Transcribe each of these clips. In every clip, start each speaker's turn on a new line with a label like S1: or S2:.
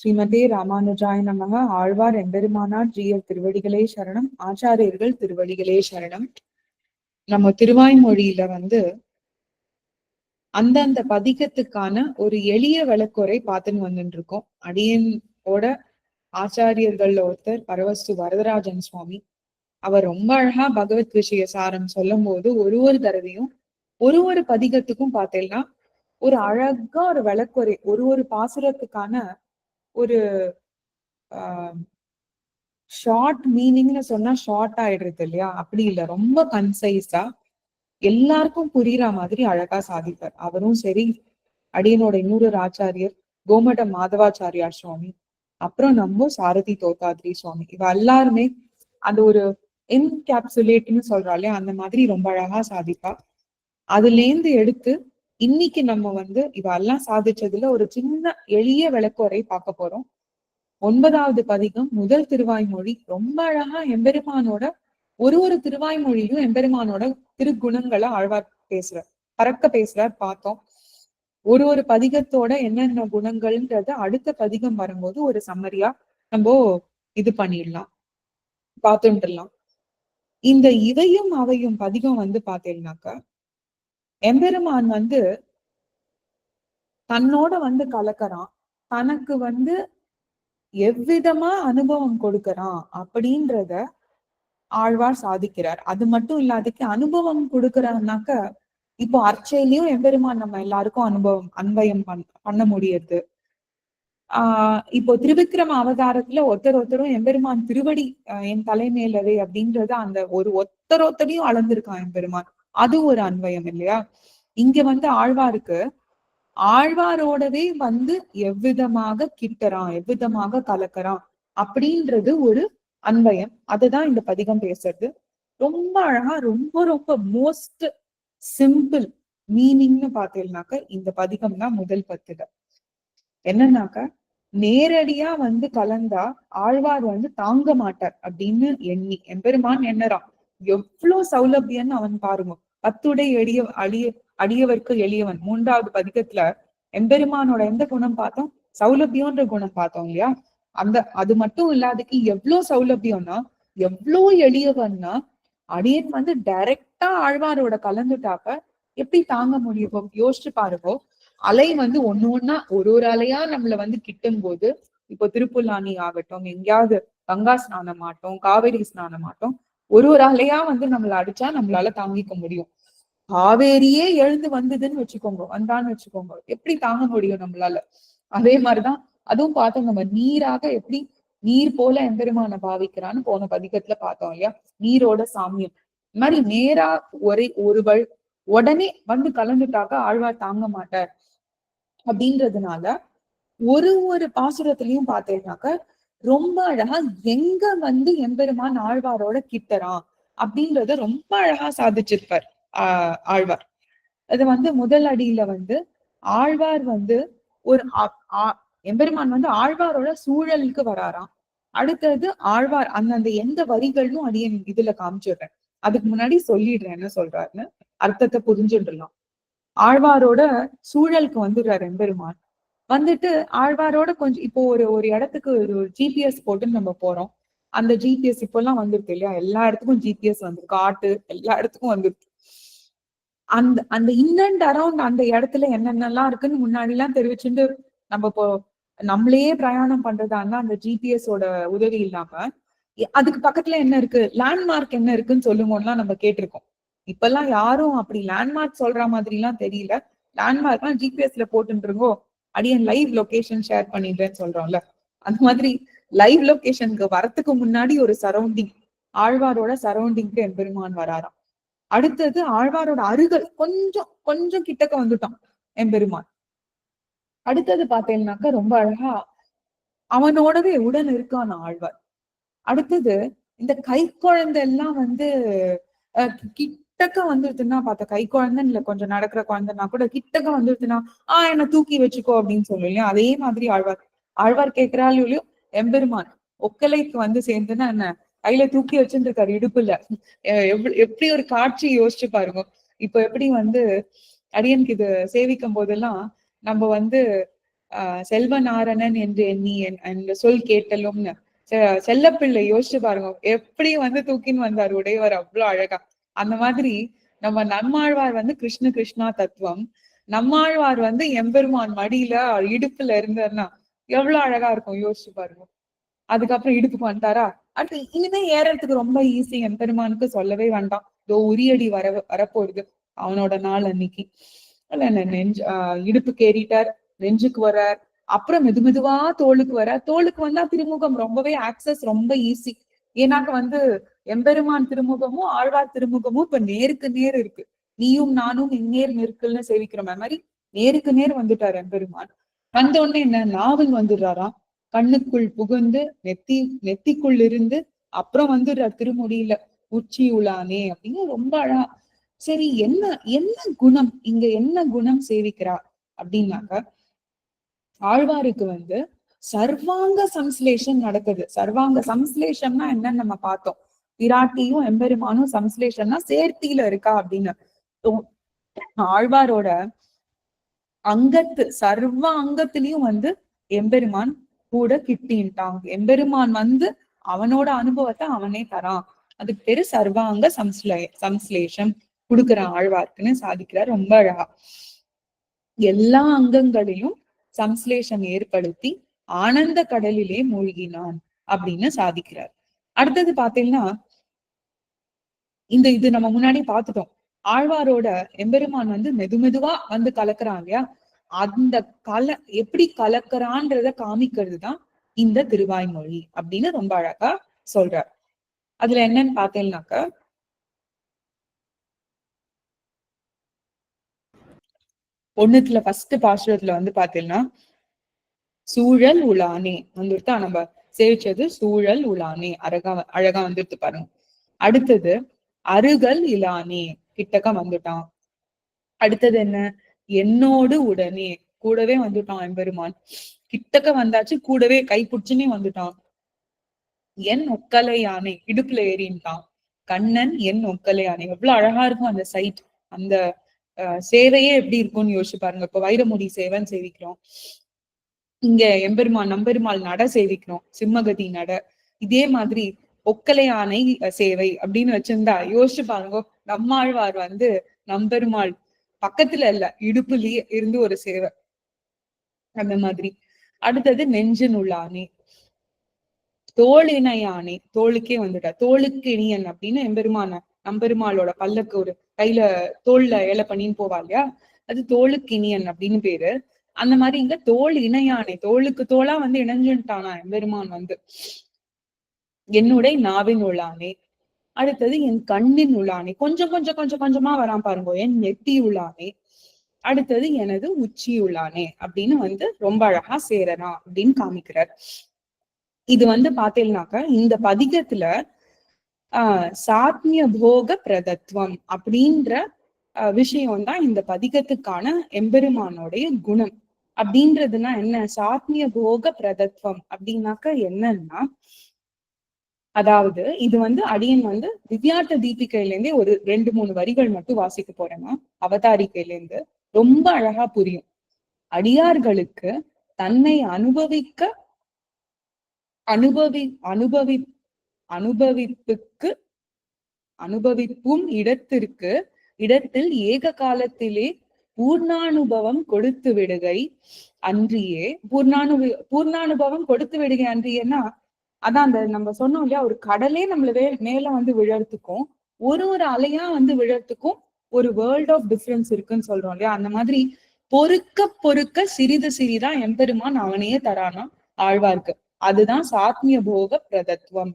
S1: ஸ்ரீமதே ராமானுஜாய நமக. ஆழ்வார் எம்பெருமானார் ஜீயர் திருவடிகளே சரணம். ஆச்சாரியர்கள் திருவடிகளே சரணம். நம்ம திருவாய்மொழியில வந்து அந்தந்த பதிகத்துக்கான ஒரு எளிய விளக்குறை பார்த்துன்னு வந்துட்டு இருக்கோம் அடியனோட ஆச்சாரியர்கள்ல ஒருத்தர் பரவஸ்து வரதராஜன் சுவாமி. அவர் ரொம்ப அழகா பகவத் விஷய சாரம் சொல்லும் போது ஒரு ஒரு தடவையும் ஒரு ஒரு பதிகத்துக்கும் பார்த்தேன்னா ஒரு அழகா ஒரு விளக்குறை ஒரு ஒரு பாசுரத்துக்கான ஒரு ஷார்ட் மீனிங்னு சொன்னா ஷார்ட் ஆயிடுறது இல்லையா? அப்படி இல்ல. ரொம்ப கன்சைஸா எல்லாருக்கும் புரியுற மாதிரி அழகா சாதிப்பார். அவரும் சரி அடியனோட இன்னொரு ஆச்சாரியர் கோமட மாதவாச்சாரியார் சுவாமி அப்புறம் நம்ம சாரதி தோத்தாத்ரி சுவாமி. இவ எல்லாருமே அந்த ஒரு என்கேப்சுலேட்னு சொல்றா இல்லையா? அந்த மாதிரி ரொம்ப அழகா சாதிப்பா. அதுல இருந்து எடுத்து இன்னைக்கு நம்ம வந்து இவெல்லாம் சாதிச்சதுல ஒரு சின்ன எளிய விளக்குறை பார்க்க போறோம். ஒன்பதாவது பதிகம் முதல் திருவாய்மொழி. ரொம்ப அழகா எம்பெருமானோட ஒரு ஒரு திருவாய்மொழியும் எம்பெருமானோட திருக்குணங்களை ஆழ்வார் பேசுற பறக்க பேசுறார் பார்த்தோம். ஒரு ஒரு பதிகத்தோட என்னென்ன குணங்கள்ன்றத அடுத்த பதிகம் வரும்போது ஒரு சம்மரியா நம்ம இது பண்ணிடலாம். பார்த்துட்டுலாம் இந்த இவையும் அவையும் பதிகம் வந்து பாத்தீங்கன்னாக்கா எம்பெருமான் வந்து தன்னோட வந்து கலக்கறான். தனக்கு வந்து எவ்விதமா அனுபவம் கொடுக்கறான் அப்படின்றத ஆழ்வார் சாதிக்கிறார். அது மட்டும் இல்லாதக்கு அனுபவம் கொடுக்கறான்னாக்க இப்போ அர்ச்சையிலயும் எம்பெருமான் நம்ம எல்லாருக்கும் அனுபவம் அன்பயம் பண் பண்ண முடியுது. ஆஹ் இப்போ திருவிக்ரம அவதாரத்துல ஒருத்தர் ஒருத்தரும் எம்பெருமான் திருவடி என் தலைமையிலவே அப்படின்றத அந்த ஒரு ஒத்தர் ஒருத்தரையும் அளந்திருக்கான் எம்பெருமான். அது ஒரு அன்வயம் இல்லையா? இங்க வந்து ஆழ்வாருக்கு ஆழ்வாரோடவே வந்து எவ்விதமாக கிட்டறான் எவ்விதமாக கலக்கறான் அப்படின்றது ஒரு அன்வயம். அதுதான் இந்த பதிகம் பேசுறது. ரொம்ப அழகா ரொம்ப ரொம்ப மோஸ்ட் சிம்பிள் மீனிங்னு பாத்தீங்கன்னாக்க இந்த பதிகம் தான் முதல் பத்துல என்னன்னாக்க நேரடியா வந்து கலந்தா ஆழ்வார் வந்து தாங்க மாட்டார் அப்படின்னு எண்ணி எம்பெருமான் எண்ணறான். எவ்வளவு சௌலபியன்னு அவன் பாருங்க. பத்துடை எளிய அழிய அடியவர்க்கு எளியவன். மூன்றாவது பதிகத்துல எம்பெருமானோட எந்த குணம் பார்த்தோம்? சௌலபியம்ன்ற குணம் பார்த்தோம் இல்லையா? அந்த அது மட்டும் இல்லாதக்கு எவ்வளவு சௌலபியம்னா எவ்வளவு எளியவன்னா அடியன் வந்து டைரக்டா ஆழ்வாரோட கலந்துட்டாப்ப எப்படி தாங்க முடியும் யோசிச்சு பாருங்க. அலை வந்து ஒண்ணு ஒன்னா ஒரு ஒரு அலையா நம்மள வந்து கிட்டும் போது இப்போ திருப்புல்லானி ஆகட்டும் எங்கேயாவது கங்கா ஸ்நானம் ஆட்டும் காவேரி ஸ்நானம் ஆட்டும் ஒரு ஒரு அலையா வந்து நம்மள அடிச்சா நம்மளால தாங்கிக்க முடியும். காவேரியே எழுந்து வந்ததுன்னு வச்சுக்கோங்க வந்தான்னு வச்சுக்கோங்க. எப்படி தாங்க முடியும் நம்மளால? அதே மாதிரிதான் அதுவும் பார்த்தோம் நம்ம நீராக எப்படி நீர் போல எம்பெருமான பாவிக்கிறான்னு போன பதிகத்துல பார்த்தோம் இல்லையா? நீரோட சாமியம். இந்த மாதிரி நேரா ஒரே ஒருவள் உடனே வந்து கலந்துட்டாக்க ஆழ்வார் தாங்க மாட்டார். அப்படின்றதுனால ஒரு ஒரு பாசுரத்திலையும் பார்த்தேன்னாக்க ரொம்ப அழகா எங்க வந்து எம்பெருமான் ஆழ்வாரோட கிட்டறான் அப்படின்றத ரொம்ப அழகா சாதிச்சிருப்பார் ஆஹ் ஆழ்வார். அது வந்து முதல் அடியில வந்து ஆழ்வார் வந்து ஒரு எம்பெருமான் வந்து ஆழ்வாரோட சூழலுக்கு வராராம். அடுத்தது ஆழ்வார் அந்தந்த எந்த வரிகளும் அடியன் இதுல காமிச்சிடுறேன். அதுக்கு முன்னாடி சொல்லிடுறேன் என்ன சொல்றாருன்னு. அர்த்தத்தை புரிஞ்சுடலாம் ஆழ்வாரோட சூழலுக்கு வந்துடுறாரு எம்பெருமான். வந்துட்டு ஆழ்வாரோட கொஞ்சம் இப்போ ஒரு ஒரு இடத்துக்கு ஒரு ஜிபிஎஸ் போட்டு நம்ம போறோம். அந்த ஜிபிஎஸ் இப்பெல்லாம் வந்துருக்கு இல்லையா? எல்லா இடத்துக்கும் ஜிபிஎஸ் வந்து காட்டு எல்லா இடத்துக்கும் வந்துருக்கு. அந்த அந்த இன் அண்ட் அரௌண்ட் அந்த இடத்துல என்னென்னலாம் இருக்குன்னு முன்னாடி எல்லாம் தெரிவிச்சுட்டு நம்ம இப்போ நம்மளே பிரயாணம் பண்றதா அந்த ஜிபிஎஸோட உதவி இல்லாம அதுக்கு பக்கத்துல என்ன இருக்கு? லேண்ட்மார்க் என்ன இருக்குன்னு சொல்லுங்கலாம் நம்ம கேட்டிருக்கோம். இப்பெல்லாம் யாரும் அப்படி லேண்ட்மார்க் சொல்ற மாதிரி எல்லாம் தெரியல லேண்ட்மார்க்லாம் ஜிபிஎஸ்ல போட்டுருங்கோ அடியன் லைவ் லொகேஷன் ஷேர் பண்ணிடுறேன்னு சொல்றோம்ல. அந்த மாதிரி லைவ் லொகேஷனுக்கு வரத்துக்கு முன்னாடி ஒரு சரௌண்டிங் ஆழ்வாரோட சரௌண்டிங்க்கு எம்பெருமான் வராராம். அடுத்தது ஆழ்வாரோட அருகல் கொஞ்சம் கொஞ்சம் கிட்டக்க வந்துட்டான் எம்பெருமான். அடுத்தது பார்த்தேன்னாக்கா ரொம்ப அழகா அவனோடவே உடன் இருக்கான் ஆழ்வார். அடுத்தது இந்த கை குழந்தை எல்லாம் வந்து கிட்டக்க வந்துருதுன்னா பார்த்த கை குழந்தைன்னு இல்ல கொஞ்சம் நடக்கிற குழந்தைன்னா கூட கிட்டக்க வந்துருதுன்னா ஆஹ் என்ன தூக்கி வச்சுக்கோ அப்படின்னு சொல்லு இல்லையா? அதே மாதிரி ஆழ்வார் ஆழ்வார் கேட்கிறாள் இல்லையோ எம்பெருமான் ஒக்கலைக்கு வந்து சேர்ந்துன்னா என்ன? கையில தூக்கி வச்சுருக்காரு இடுப்புல. எப்படி ஒரு காட்சி யோசிச்சு பாருங்க. இப்ப எப்படி வந்து அடியனுக்கு இது சேவிக்கும் போதெல்லாம் நம்ம வந்து ஆஹ் செல்வநாரணன் என்று எண்ணி என்ற சொல் கேட்டலும்னு செல்லப்பிள்ளை யோசிச்சு பாருங்க எப்படி வந்து தூக்கின்னு வந்தார் உடையவர் அவ்வளவு அழகா. அந்த மாதிரி நம்ம நம்மாழ்வார் வந்து கிருஷ்ண கிருஷ்ணா தத்துவம். நம்மாழ்வார் வந்து எம்பெருமான் மடியில இடுப்புல இருந்தாருன்னா எவ்வளவு அழகா இருக்கும் யோசிச்சு பாருங்க. அதுக்கப்புறம் இடுப்புக்கு வந்துட்டாரா? அடுத்து இனிமே ஏறதுக்கு ரொம்ப ஈஸி எம்பெருமானுக்கு சொல்லவே வேண்டாம். இதோ உரியடி வர வரப்போகுது. அவனோட நாள் அன்னைக்கு. இல்ல நெஞ்சு ஆஹ் இடுப்புக்கு ஏறிட்டார் நெஞ்சுக்கு வர்றார். அப்புறம் மெது மெதுவா தோளுக்கு வர தோளுக்கு வந்தா திருமுகம் ரொம்பவே ஆக்சஸ் ரொம்ப ஈஸி ஏன்னாக்க வந்து எம்பெருமான் திருமுகமும் ஆழ்வார் திருமுகமும் இப்ப நேருக்கு நேர் இருக்கு. நீயும் நானும் இந்நேர் நெருக்கல்னு சேவிக்கிற மாதிரி நேருக்கு நேர் வந்துட்டார் எம்பெருமான். வந்த உடனே என்ன நாவல் வந்துடுறாராம் கண்ணுக்குள் புகுந்து நெத்தி நெத்திக்குள் இருந்து அப்புறம் வந்துடுறார் திருமுடியில உச்சி உலானே அப்படின்னு ரொம்ப அழகா சரி என்ன என்ன குணம் இங்க என்ன குணம் சேவிக்கிறா அப்படின்னாக்க ஆழ்வாருக்கு வந்து சர்வாங்க சம்ஸ்லேஷன் நடக்குது. சர்வாங்க சம்ஸ்லேஷம்னா என்னன்னு நம்ம பார்த்தோம். பிராட்டியும் எம்பெருமானும் சம்ஸ்லேஷன்னா சேர்த்தியில இருக்கா அப்படின்னு. ஆழ்வாரோட அங்கத்து சர்வ அங்கத்திலயும் வந்து எம்பெருமான் கூட கிட்டின்ட்டாங்க எம்பெருமான் வந்து அவனோட அனுபவத்தை அவனே தரான். அதுக்கு பேரு சர்வாங்க சம்ஸ்லே சம்ஸ்லேஷம் கொடுக்குற ஆழ்வார்க்குன்னு சாதிக்கிறார். ரொம்ப அழகா. எல்லா அங்கங்களையும் சம்ஸ்லேஷம் ஏற்படுத்தி ஆனந்த கடலிலே மூழ்கினான் அப்படின்னு சாதிக்கிறார். அடுத்தது பாத்தீங்கன்னா இந்த இது நம்ம முன்னாடி பாத்துட்டோம் ஆழ்வாரோட எம்பெருமான் வந்து மெது மெதுவா வந்து கலக்குறான் இல்லையா? அந்த கல எப்படி கலக்கிறான்றத காமிக்கிறது தான் இந்த திருவாய்மொழி அப்படின்னு ரொம்ப அழகா சொல்றார். அதுல என்னன்னு பார்த்தீங்கன்னாக்க ஒண்ணுத்துல ஃபர்ஸ்ட் பாசுரத்துல வந்து பாத்தீங்கன்னா சூழல் உலானே. வந்துருத்தா நம்ம சேவிச்சது சூழல் உலானே. அழகா அழகா வந்துருத்து பாருங்க. அடுத்தது அருகல் இலானே. கிட்டக்க வந்துட்டான். அடுத்தது என்ன? என்னோடு உடனே. கூடவே வந்துட்டான் எம்பெருமான். கிட்டக்க வந்தாச்சு கூடவே கை பிடிச்சுனே வந்துட்டான். என் ஒக்கலை யானை. இடுப்புல ஏறின்ட்டான். கண்ணன் என் ஒக்கலை யானை. எவ்வளவு அழகா இருக்கும் அந்த சைட் அந்த சேவையே எப்படி இருக்கும்னு யோசிச்சு பாருங்க. இப்ப வைரமுடி சேவைன்னு சேவிக்கிறோம். இங்க எம்பெருமான் நம்பெருமாள் நட சேவிக்கிறோம் சிம்மகதி நட. இதே மாதிரி ஒக்கலையானை சேவை அப்படின்னு வச்சிருந்தா யோசிச்சு பாருங்க நம்மாழ்வார் வந்து நம்பெருமாள் பக்கத்துல இல்ல இடுப்புலயே இருந்து ஒரு சேவை. அந்த மாதிரி. அடுத்தது நெஞ்சு ஆணை. தோளினை யானை தோளுக்கே வந்துட்டா தோளுக்கு இனியன் அப்படின்னு எம்பெருமான நம்பெருமாளோட பல்லக்கு ஒரு கையில தோல்ல ஏல பண்ணின்னு போவா இல்லையா? அது தோளுக்கு இனியன் அப்படின்னு பேரு. அந்த மாதிரி இங்க தோல் இணையானே தோளுக்கு தோளா வந்து இணைஞ்சுட்டானா எம்பெருமான் வந்து. என்னுடைய நாவின் உள்ளானே அடுத்தது என் கண்ணின் உள்ளானே கொஞ்சம் கொஞ்சம் கொஞ்சம் கொஞ்சமா வரான் பாருங்க என் நெட்டி உள்ளானே அடுத்தது எனது உச்சி உள்ளானே அப்படின்னு வந்து ரொம்ப அழகா சேரனா அப்படின்னு காமிக்கிறார். இது வந்து பாத்தீங்கன்னாக்க இந்த பதிகத்துல ஆஹ் சாத்மிய போக பிரதத்துவம் அப்படின்ற விஷயம் தான் இந்த பதிகத்துக்கான எம்பெருமானோடைய குணம். அப்படின்றதுனா என்ன? சாத்மிய போக பிரதத்துவம் அப்படின்னாக்க என்னன்னா அதாவது இது வந்து அடியன் வந்து திவ்யார்த்த தீபிகையில இருந்தே ஒரு ரெண்டு மூணு வரிகள் மட்டும் வாசிக்க போறேன்னா அவதாரிக்கையில இருந்து ரொம்ப அழகா புரியும். அடியார்களுக்கு தன்னை அனுபவிக்க அனுபவி அனுபவி அனுபவிப்புக்கு அனுபவிப்பும் இடத்திற்கு இடத்தில் ஏக காலத்திலே பூர்ணானுபவம் கொடுத்து விடுகை அன்றியே. பூர்ணானு பூர்ணானுபவம் கொடுத்து விடுகை அன்றியேன்னா அதான் அந்த நம்ம சொன்னோம் இல்லையா ஒரு கடலே நம்மள வே மேல வந்து விழறதுக்கும் ஒரு ஒரு அலையா வந்து விழறதுக்கும் ஒரு வேர்ல்ட் ஆஃப் டிஃபரன்ஸ் இருக்குன்னு சொல்றோம் இல்லையா அந்த மாதிரி பொறுக்க பொறுக்க சிறிது சிறிதா எம்பெருமான் அவனையே தரானா ஆழ்வார்க்கு. அதுதான் சாத்மிய போக பிரதத்துவம்.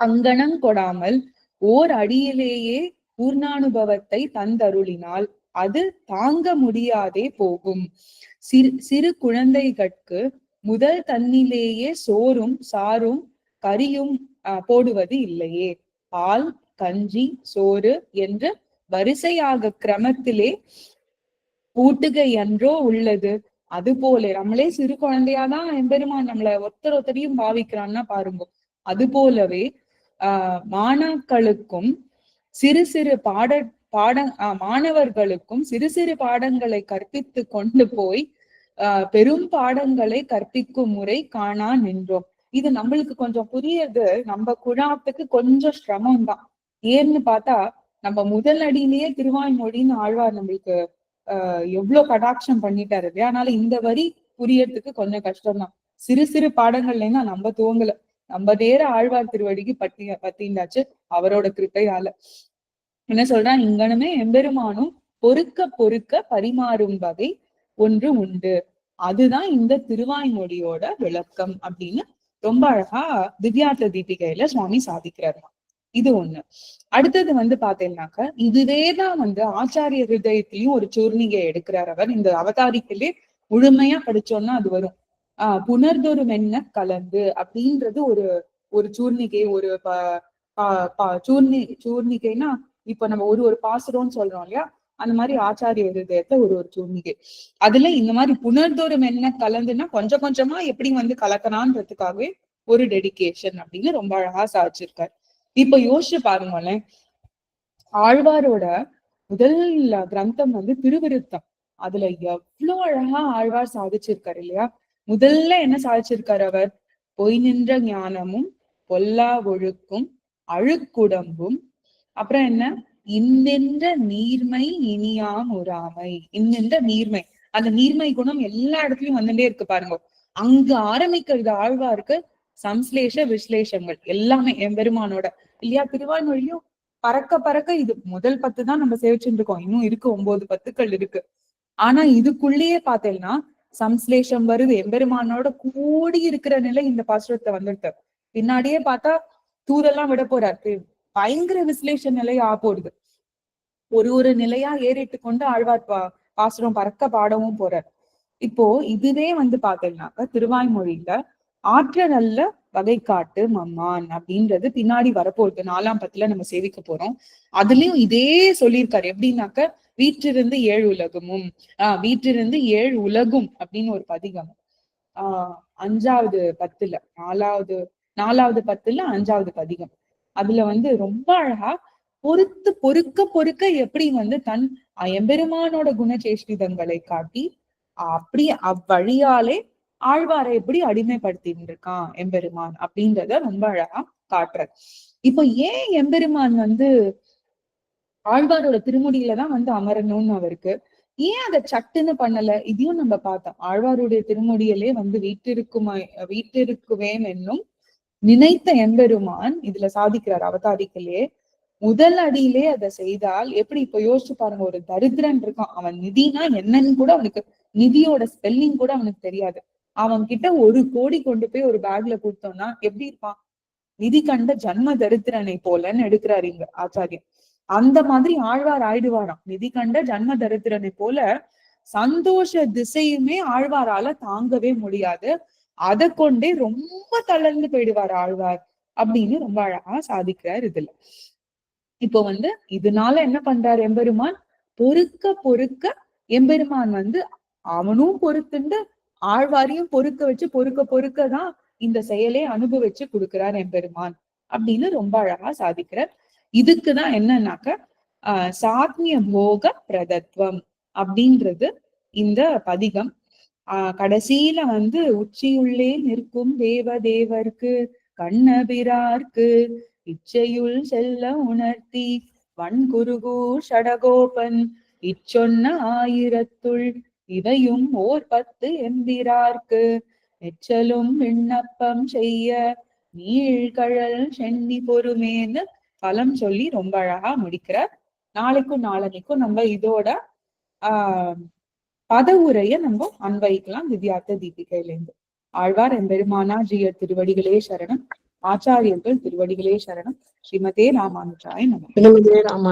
S1: அங்கனம் கொடாமல் ஓர் அடியிலேயே பூர்ணானுபவத்தை தந்தருளினால் அது தாங்க முடியாதே போகும். சிறு சிறு குழந்தைகளுக்கு முதல் தன்னிலேயே சோறும் சாரும் கரியும் போடுவது இல்லையே. பால் கஞ்சி சோறு என்று வரிசையாக கிரமத்திலே ஊட்டுகை என்றோ உள்ளது. அது போல நம்மளே சிறு குழந்தையாதான் எம்பெருமான் நம்மள ஒருத்தர் ஒருத்தரையும் பாவிக்கிறான்னா பாருங்க. அது போலவே ஆஹ் மாணாக்களுக்கும் சிறு சிறு பாட பாட மாணவர்களுக்கும் சிறு சிறு பாடங்களை கற்பித்து கொண்டு போய் ஆஹ் பெரும் பாடங்களை கற்பிக்கும் முறை காணா நின்றோம். இது நம்மளுக்கு கொஞ்சம் புரியது. நம்ம குழாத்துக்கு கொஞ்சம் சிரமம் தான் ஏன்னு பார்த்தா நம்ம முதல் அடியிலேயே திருவாய்மொழின்னு ஆழ்வார் நம்மளுக்கு ஆஹ் எவ்வளவு கடாட்சம் பண்ணிட்டாரு இல்லையா? அதனால இந்த வரி புரியறதுக்கு கொஞ்சம் கஷ்டம் தான் சிறு சிறு பாடங்கள்ல நம்ம துவங்கல நம்ம நேர ஆழ்வார் திருவடிக்கு பத்தி பத்திண்டாச்சு அவரோட கிருப்பையால என்ன சொல்றான்? இங்கனமே எம்பெருமானும் பொறுக்க பொறுக்க பரிமாறும் வகை ஒன்று உண்டு. அதுதான் இந்த திருவாய்மொழியோட விளக்கம் அப்படின்னு ரொம்ப அழகா திவ்யார்த்த தீபிகையில சுவாமி சாதிக்கிறாரு. இது ஒண்ணு. அடுத்தது வந்து பாத்தீங்கன்னாக்க இதுவேதான் வந்து ஆச்சாரிய ஹிருதயத்திலயும் ஒரு சூர்ணிகை எடுக்கிறார் அவர். இந்த அவதாரிக்கிலே முழுமையா படிச்சோம்னா அது வரும். ஆஹ் புனர்தொரு மென்ன கலந்து அப்படின்றது ஒரு ஒரு சூர்ணிகை ஒரு சூர்ணி சூர்ணிகைனா இப்ப நம்ம ஒரு ஒரு பாசுரம்னு சொல்றோம் இல்லையா? அந்த மாதிரி ஆச்சாரிய ஹிருதயத்தை ஒரு ஒரு சூர்ணிகை அதுல இந்த மாதிரி புனர்தோறும் என்ன கலந்துன்னா கொஞ்சம் கொஞ்சமா எப்படி வந்து கலக்கணான்றதுக்காகவே ஒரு டெடிகேஷன் அப்படின்னு ரொம்ப அழகா சாதிச்சிருக்காரு. இப்ப யோசிச்சு பாருங்களேன். ஆழ்வாரோட முதல் கிரந்தம் வந்து திருவிருத்தம். அதுல எவ்வளவு அழகா ஆழ்வார் சாதிச்சிருக்காரு இல்லையா? முதல்ல என்ன சாதிச்சிருக்காரு அவர்? பொய் நின்ற ஞானமும் பொல்லா ஒழுக்கும் அழுக்குடம்பும் அப்புறம் என்ன? இன்னென்ற நீர்மை இனியாம் ஆமை இன்னென்ற நீர்மை. அந்த நீர்மை குணம் எல்லா இடத்துலயும் வந்துட்டே இருக்கு பாருங்க. அங்க ஆரம்பிக்கிறது ஆழ்வாருக்கு சம்ஸ்லேஷ விஸ்லேஷங்கள். எல்லாமே எம்பெருமானோட இல்லையா? திருவாய்மொழியும் பறக்க பறக்க இது முதல் பத்து தான் நம்ம சேவிச்சுட்டு இருக்கோம். இன்னும் இருக்கு ஒன்பது பத்துக்கள் இருக்கு. ஆனா இதுக்குள்ளேயே பார்த்தேன்னா சம்ஸ்லேஷம் வருது. எம்பெருமானோட கூடி இருக்கிற நிலை இந்த பாசுரத்தை வந்துட்டு பின்னாடியே பார்த்தா தூதெல்லாம் விட போறாரு. பயங்கர விசிலேஷன் நிலை போடுது ஒரு ஒரு நிலையா ஏறிட்டு கொண்டு ஆழ்வார் பா பாசுரம் பறக்க பாடவும் போறார். இப்போ இதுவே வந்து பாத்தீங்கன்னாக்க திருவாய்மொழியில ஆற்ற நல்ல வகை காட்டு மம்மான் அப்படின்றது பின்னாடி வரப்போகுது. நாலாம் பத்துல நம்ம சேவிக்க போறோம். அதுலயும் இதே சொல்லியிருக்காரு. எப்படின்னாக்க வீற்றிருந்து ஏழு உலகமும் ஆஹ் வீற்றிருந்து ஏழு உலகும் அப்படின்னு ஒரு பதிகம். ஆஹ் அஞ்சாவது பத்துல நாலாவது நாலாவது பத்துல அஞ்சாவது பதிகம். அதுல வந்து ரொம்ப அழகா பொறுத்து பொறுக்க பொறுக்க எப்படி வந்து தன் எம்பெருமானோட குணச்சேஷ்டிதங்களை காட்டி அப்படி அவ்வழியாலே ஆழ்வாரை எப்படி அடிமைப்படுத்திட்டு இருக்கான் எம்பெருமான் அப்படின்றத ரொம்ப அழகா காட்டுற இப்போ ஏன் எம்பெருமான் வந்து ஆழ்வாரோட திருமுடியில தான் வந்து அமரணும்னு அவருக்கு? ஏன் அதை சட்டுன்னு பண்ணல? இதையும் நம்ம பார்த்தோம். ஆழ்வாருடைய திருமுடியிலே வந்து வீட்டிருக்குமா வீட்டிருக்குவேன் என்னும் நினைத்த எம்பெருமான் இதுல சாதிக்கிறார் அவதாரிக்கலே முதல் அடியிலே அதை செய்தால் எப்படி இப்ப யோசிச்சு பாருங்க ஒரு தரித்திரன் இருக்கான். அவன் நிதினா என்னன்னு கூட அவனுக்கு நிதியோட ஸ்பெல்லிங் கூட அவனுக்கு தெரியாது. அவன் கிட்ட ஒரு கோடி கொண்டு போய் ஒரு பேக்ல கொடுத்தோம்னா எப்படி இருப்பான்? நிதி கண்ட ஜன்ம தரித்திரனை போலன்னு எடுக்கிறாரு இங்க ஆச்சாரியன் அந்த மாதிரி ஆழ்வார் ஆயிடுவாராம். நிதி கண்ட ஜன்ம தரித்திரனை போல சந்தோஷ திசையுமே ஆழ்வாரால தாங்கவே முடியாது. அதை கொண்டே ரொம்ப தளர்ந்து போயிடுவார் ஆழ்வார் அப்படின்னு ரொம்ப அழகா சாதிக்கிறார் இதுல. இப்போ வந்து இதனால என்ன பண்றாரு எம்பெருமான்? பொறுக்க பொறுக்க எம்பெருமான் வந்து அவனும் பொறுத்துண்டு ஆழ்வாரையும் பொறுக்க வச்சு பொறுக்க பொறுக்கதான் இந்த செயலை அனுபவிச்சு கொடுக்கிறார் எம்பெருமான் அப்படின்னு ரொம்ப அழகா சாதிக்கிறார். இதுக்குதான் என்னன்னாக்க ஆஹ் சாத்மிய போக பிரதத்துவம் அப்படின்றது இந்த பதிகம். ஆஹ் கடைசியில வந்து உச்சியுள்ளே நிற்கும் தேவ தேவர்க்கு கண்ணபிரார்க்கு இச்சையுள் செல்ல உணர்த்தி வன்குருகூர் ஷடகோபன் இச்சொன்ன ஆயிரத்துள் இவையும் ஓர் பத்து எம்பிரார்க்கு. எச்சலும் விண்ணப்பம் செய்ய நீழ்கழல் சென்னி பொறுமேன்னு பலம் சொல்லி ரொம்ப அழகா முடிக்கிறார் நாளைக்கும் நாளனைக்கும் நம்ம இதோட ஆஹ் பதவுரைய நம்ம அன்வைக்கலாம் வித்யார்த்த தீபிகையிலேருந்து ஆழ்வார் எம்பெருமானா ஜிய திருவடிகளே சரணம். ஆச்சாரியர்கள் திருவடிகளே சரணம். ஸ்ரீமதே ராமானுஜாய நம.